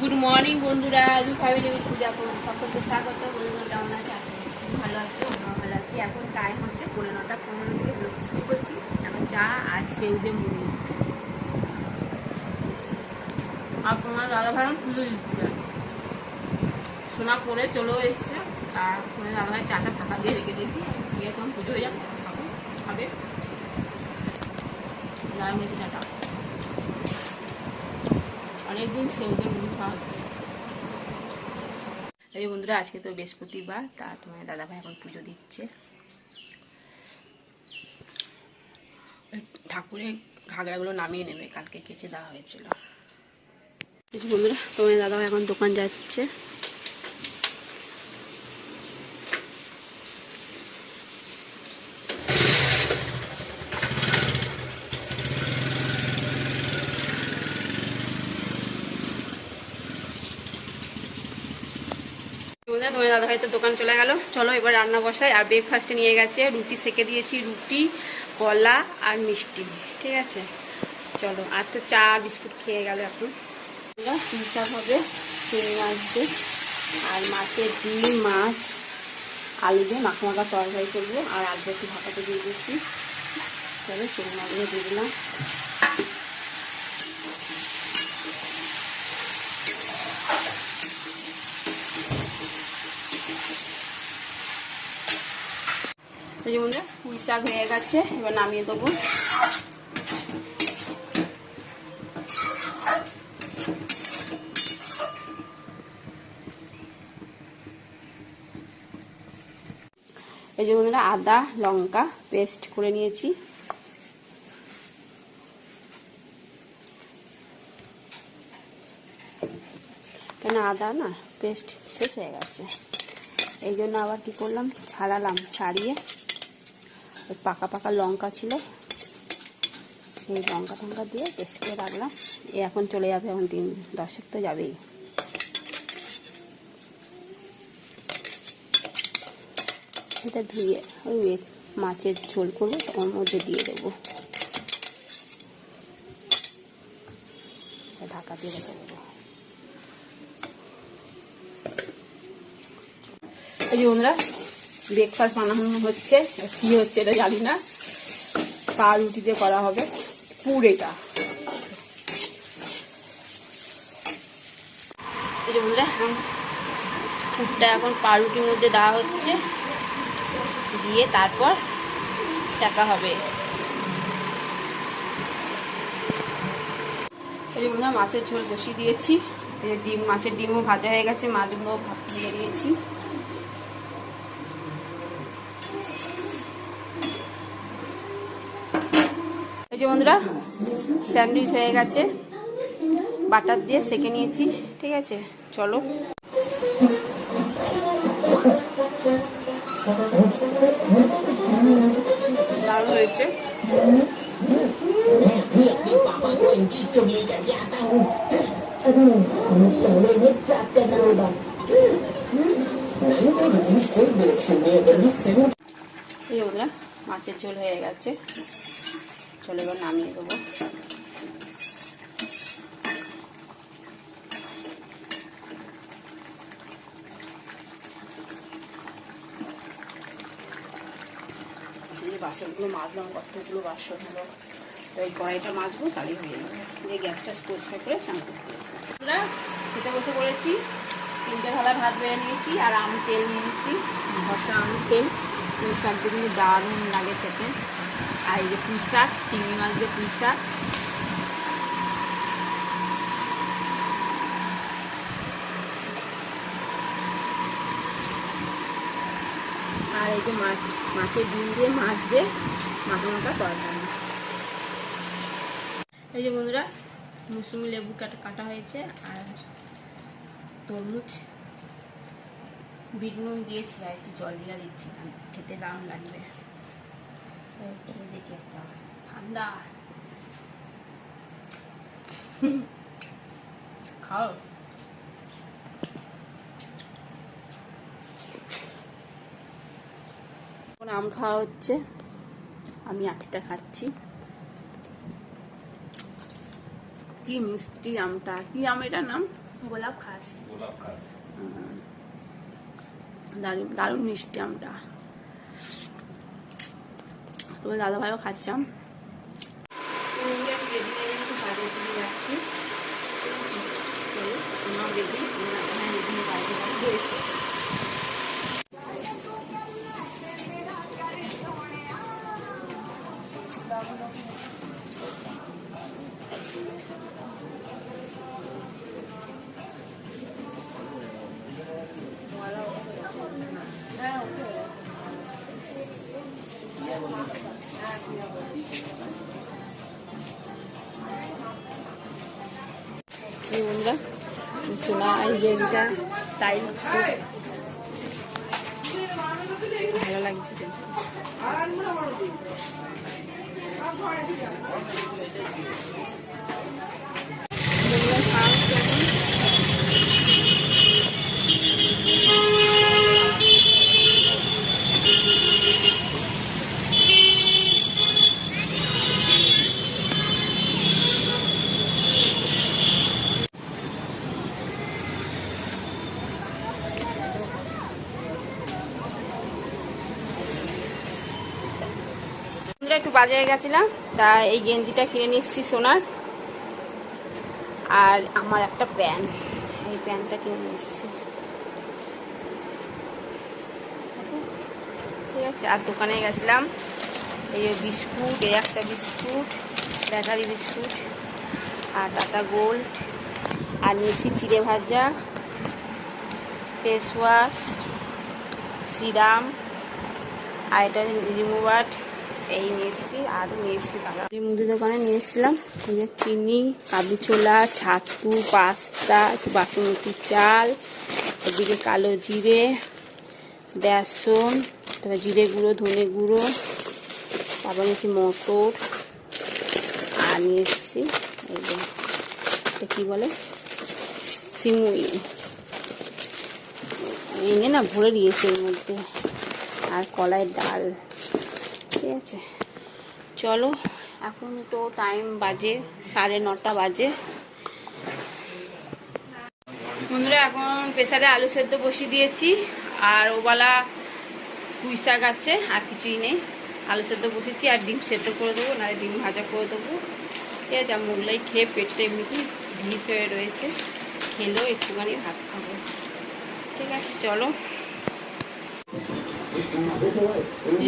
Good morning বন্ধুরা। আমি family with পূজা করুন। সকলকে স্বাগত। বন্ধুরা, কেমন আছে? করি খুব ভালো আছো। ভালো আছি। এখন টাইম হচ্ছে পনেরো নটা পনেরো থেকে ব্লগ শুরু করছি। এখন চা আর সেউ দিয়ে মুড়ি আর তোমার দাদা ভাই পুজো দিচ্ছে। সোনা পরে চলেও এসছে। আর তোমার দাদা ভাই চাটা ফাঁকা দিয়ে রেখে দিয়েছি। দিয়ে এখন পুজো হয়ে যাবে, খাব, খাবে। দাঁড়ান চাটা। অনেকদিন সেউদের মুড়ি খাওয়া হচ্ছে। এই বন্ধুরা, আজকে তো বৃহস্পতিবার, তা তোমার দাদা ভাই এখন পুজো দিচ্ছে। ঠাকুরের ঘাগড়াগুলো নামিয়ে নেবে, কালকে কেচে দেওয়া হয়েছিল। বন্ধুরা তোমার দাদা ভাই এখন দোকান যাচ্ছে। বন্ধুরা তোমার দাদা হয়তো দোকান চলে গেল। চলো এবার রান্না বসাই। আর ব্রেকফাস্টে নিয়ে গেছে। রুটি সেকে দিয়েছি, রুটি, কলা আর মিষ্টি। ঠিক আছে? চলো, আর তো চা, বিস্কুট খেয়ে গেল এখন। শাক হবে? দিয়ে। আর মাছের ডিম, মাছ, আলু দিয়ে মাখা মাখা তরকারি করব। আর আলু একটু ভাপাতে দিয়ে দিচ্ছি। চলো, চিংড়ি মাছগুলো দিয়ে দিলাম। যে বন্ধুরা, পুঁই শাক হয়ে গেছে, এবার নামিয়ে দেবো। এই যে বন্ধুরা, আদা, লঙ্কা পেস্ট করে নিয়েছি। কেন আদা না, পেস্ট শেষ হয়ে গেছে। এই জন্য আবার কি করলাম, ছাড়ালাম, ছাড়িয়ে পাকা পাকা লঙ্কা ছিল। এই লঙ্কা টঙ্কা দিয়ে পেস্ট করে রাখলাম। এ এখন চলে যাবে, এখন দিন দশেক তো যাবেই। এটা ধুয়ে ওই মাছের ঝোল করব ওর মধ্যে দিয়ে দেবো। ঢাকা দিয়ে রেখে দেবো। এই যে ব্রেকফাস্ট বানানো হচ্ছে। কি হচ্ছে এটা জানি না। পা রুটি দিয়ে করা হবে। পুর এটা। এখন পাউরুটির মধ্যে দেওয়া হচ্ছে। দিয়ে তারপর সেকা হবে। এই যে বন্ধুরা, মাছের ঝোল বসিয়ে দিয়েছি। ডিম, মাছের ডিমও ভাজা হয়ে গেছে। মাছগুলো ভেজে দিয়েছি এই যে বন্ধুরা, স্যান্ডউইচ হয়ে গেছে। বাটার দিয়ে সেকে নিয়েছি, ঠিক আছে? চলো। হয়েছে। মাছের ঝোল হয়ে গেছে। চলো এবার নামিয়ে দেবো। বাসনগুলো মাজলাম, কতগুলো বাসন হলো ওই কড়াইটা মাজবো তাহলেই হয়ে যাবে। গ্যাসটা পরিষ্কার করে চান আমরা খেতে বসে পড়েছি, তিনটে থালা ভাত বেড়ে নিয়েছি, আর আম তেল নিয়ে নিচ্ছি। ভরসা আম তেল কিন্তু দারুণ লাগে খেতে। আর এই যে পুঁই শাক চিংড়ি মাছ দিয়ে পুঁই শাক আর এই যে মাছ মাছের ডিম দিয়ে মাছ দিয়ে মাথা মাথা তরকারি এই যে বন্ধুরা মুসুমি লেবু কাটা কাটা হয়েছে আর তরমুজ বিট নুন দিয়েছি আর একটু জল দিয়ে দিচ্ছি খেতে দারুণ লাগবে দেখি একটা ঠান্ডা। খাও। আম খাওয়া হচ্ছে। আমি আটটা খাচ্ছি। কি মিষ্টি আমটা। কি আম এটার নাম? গোলাপ খাস গোলাপ খাস দারুণ দারুণ মিষ্টি আমটা। তোমার দাদা ভাইও খাচ্ছাম যাচ্ছি রেডি বাইরে রয়েছে এই বন্ধুরা সোনা এই স্টাইল ভালো লাগছে একটু বাজারে গেছিলাম তা এই গেঞ্জিটা কিনে নিচ্ছি সোনার। আর আমার একটা প্যান্ট, এই প্যান্টটা কিনে নিচ্ছি ঠিক আছে, আর দোকানে গেছিলাম, এই বিস্কুট, এই একটা বিস্কুট, ব্যাটারি বিস্কুট, আর টাটা গোল্ড, আর নিচ্ছি চিড়ে ভাজা, ফেস ওয়াশ, সিরাম, আর এটা রিমুভার। এই নিয়ে এসেছি আর নিয়ে এসেছি মুদি দোকানে নিয়ে এসেছিলাম। চিনি কাবলি ছোলা ছাতু, পাস্তা বাসমতি চাল, এদিকে কালো জিরে, বেসন, তারপর জিরে গুঁড়ো, ধনে গুঁড়ো, তারপর নিয়েছি মটর, আর নিয়ে এসেছি এটা কী বলে? সিমুই। এনে না ভরে দিয়েছে এর মধ্যে। আর কলাইয়ের ডাল। ঠিক আছে? চলো, এখন তো টাইম বাজে, সাড়ে নটা বাজে। বন্ধুরা, এখন প্রেসারে আলু সেদ্ধ বসিয়ে দিয়েছি, আর ওবেলা পুঁই শাক আছে, আর কিছুই নেই। আলু সেদ্ধ বসেছি আর ডিম সেদ্ধ করে দেবো না ডিম ভাজা করে দেবো। ঠিক আছে, আর মোগলাই খেয়ে পেটটা এমনিতেই ভিস হয়ে রয়েছে। খেলেও একটুখানি ভাত খাব। ঠিক আছে, চলো।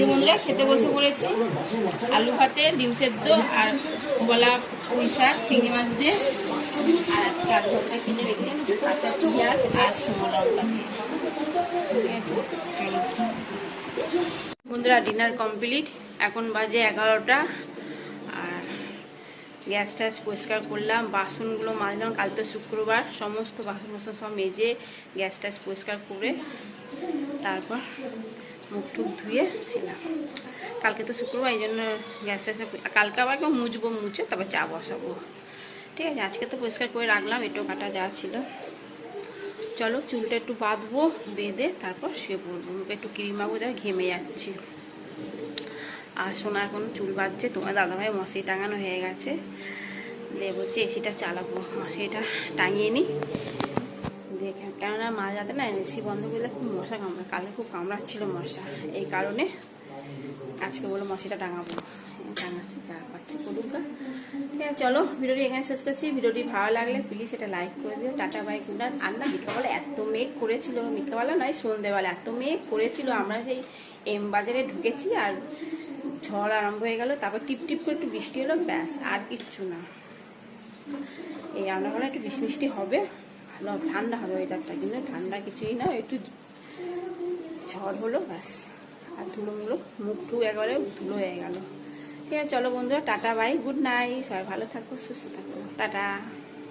বন্ধুরা, খেতে বসে পড়েছি। আলু ভাতে, ডিম সেদ্ধ আর ওবেলা পুঁই শাক, চিংড়ি মাছ দিয়ে। আর আজকে আলু ভাতটা কিনে রেখে পেঁয়াজ আর শুকনো। বন্ধুরা, ডিনার কমপ্লিট। এখন বাজে এগারোটা। আর গ্যাস ট্যাস পরিষ্কার করলাম। বাসনগুলো মাজলাম। কাল তো শুক্রবার। সমস্ত বাসন বাসন সব মেজে গ্যাস ট্যাস পরিষ্কার করে তারপর মুখ টুক ধুয়ে এলাম কালকে তো শুক্রবার, এই জন্য গ্যাস ট্যাস কালকে আবার একবার মুছবো, মুছে তারপর চা বসাবো। ঠিক আছে, আজকে তো পরিষ্কার করে রাখলাম, এটো কাটা যা ছিল। চলো চুলটা একটু বাঁধবো, বেঁধে তারপর শুয়ে পড়ব। মুখে একটু ক্রিম মাখবো দেখ ঘেমে যাচ্ছি। আর সোনা এখন চুল বাঁধছে, তোমার দাদাভাই মশারি টাঙানো হয়ে গেছে। দিয়ে বলছে এসিটা চালাবো। মশারিটা টাঙিয়ে নিই দেখে। কেননা মা যাতে না এসি বন্ধ করলে খুব মশা কামড়ায়। কালে খুব কামড়াচ্ছিল মশা। এই কারণে আজকে বলো মশারিটা টাঙাবো টাঙাচ্ছে যা পাচ্ছি করুক। ঠিক আছে, চলো, ভিডিওটি এখানে শেষ করছি। ভিডিওটি ভালো লাগলে প্লিজ এটা লাইক করে দিও। টাটা বাই গুড নাইট আর না এত মেঘ করেছিল। বিকালবেলা নয় সন্ধ্যেবেলা এত মেঘ করেছিল, আমরা সেই এম বাজারে ঢুকেছি আর ঝড় আরম্ভ হয়ে গেল। তারপর টিপ টিপ করে একটু বৃষ্টি হলো, ব্যাস, আর কিচ্ছু না। এই রান্নাবেলা একটু বৃষ্টি হবে। ঠান্ডা হবে ওয়েদারটা, কিন্তু ঠান্ডা কিছুই না, একটু ঝড় হলো, ব্যাস। আর ধুলো মুলো, মুখ টুক একবারে ধুলো হয়ে গেল। ঠিক আছে, চলো বন্ধুরা, টাটা, বাই, গুড নাইট, সবাই ভালো থাকো, সুস্থ থাকো, টাটা।